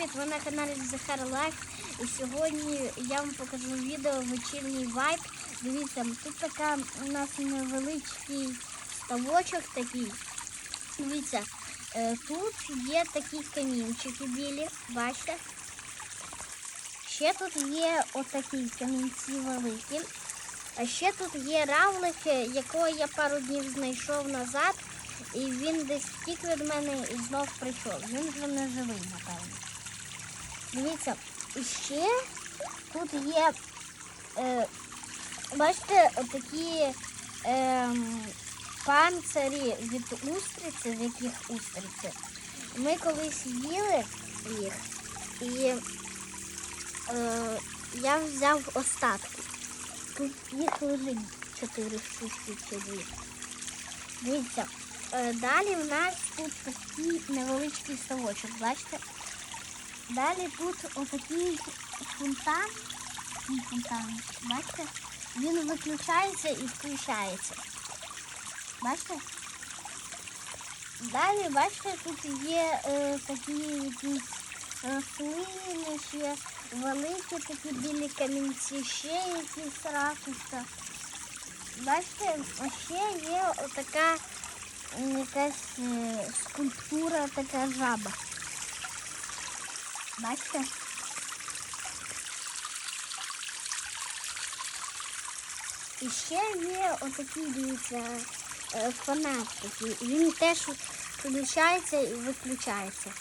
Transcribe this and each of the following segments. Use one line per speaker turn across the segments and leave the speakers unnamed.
привіт! Ви на каналі Захар Лайф. І сьогодні я вам покажу відео вечірній вайб. Дивіться, тут така у нас невеличкий ставочок такий. Дивіться, е, тут є такі камінчики білі, бачите? Ще тут є отакі камінці великі. А ще тут є равлик, якого я пару днів знайшов назад. І він десь втік від мене і знов прийшов. Він вже не живий, напевно. Дивіться, ще тут є, е, бачите, отакі е, панцирі від устриці, з яких устриці. Ми колись їли їх, і е, я взяв остатки. Тут їх лежить чотири штучки чи дві. Дивіться, е, далі в нас тут такий невеличкий ставочок, бачите? Далі тут отакий фонтан. Фонтан, бачите? Він виключається і включається. Бачите? Далі, бачите, тут є е, такі якісь рослини, ще великі такі білі камінці, ще якісь ракушка. Бачите, ще є отака якась е, скульптура, така жаба. Бачите? І ще є отакий, дивіться, е, фонарь. Він теж включається і виключається.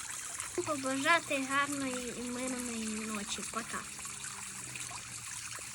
Побажати гарної і мирної ночі. Пока.